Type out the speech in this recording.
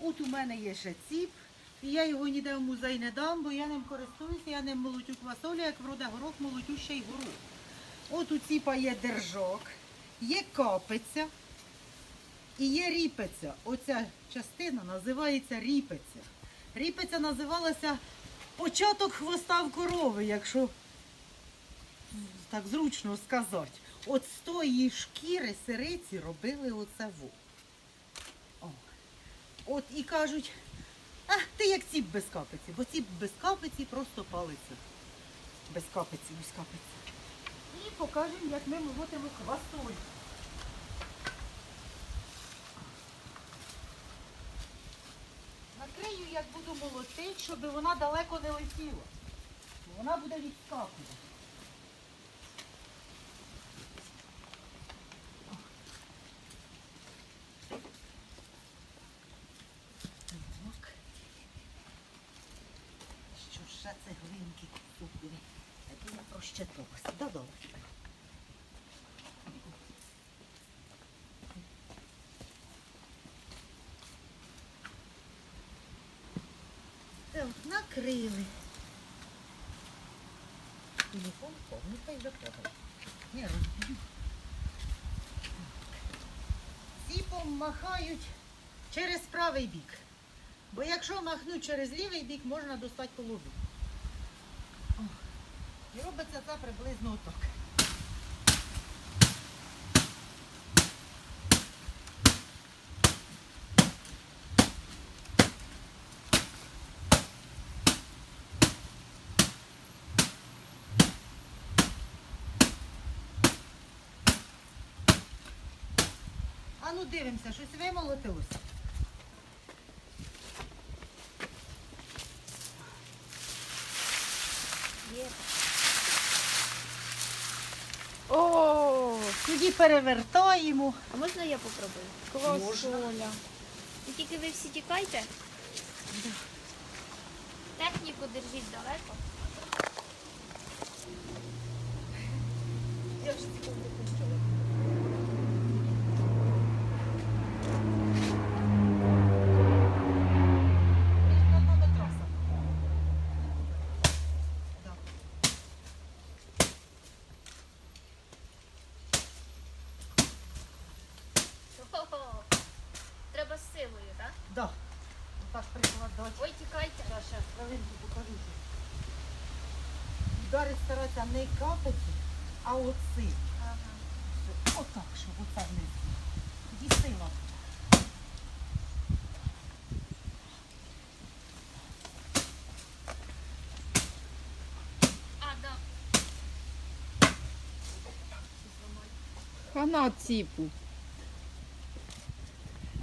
От у мене є ще ціп, і я його ніде в музей не дам, бо я ним користуюся, я ним молотю квасолю, як вроде горох, молотю ще й горох. От у ціпа є держок, є капиця і є ріпиця. Оця частина називається ріпиця. Ріпиця називалася початок хвоста в корови, якщо так зручно сказати. От з тої шкіри сириці робили оце во. От і кажуть, а ти як ціп без капиці, бо ціп без капиці просто палиться. Без капиці, без капиці. І покажемо, як ми молотимо хвастоль. Накрию, як буду молотити, щоб вона далеко не летіла. Вона буде відскакувати. Так. Ще цеглинки купили? Такі я прощаталася. Додому. Так, накрили. Телефон повний хай заходить. Не розбив. Ціпом махають через правий бік. Бо якщо махнуть через лівий бік, можна достати колоду. І робиться це приблизно отак. А ну дивимося, щось вимолотилося. О, Тоді перевертаємо. а можна я попробую? Квасоля. І тільки ви всі тікайте. Техніку держіть далеко. Ой, тікайте. Ще хвилинку покажу. Удари стараються не капати, а оцим. Ага. Отак, щоб оце вниз. Тоді сила. А, да. Хана ціпу.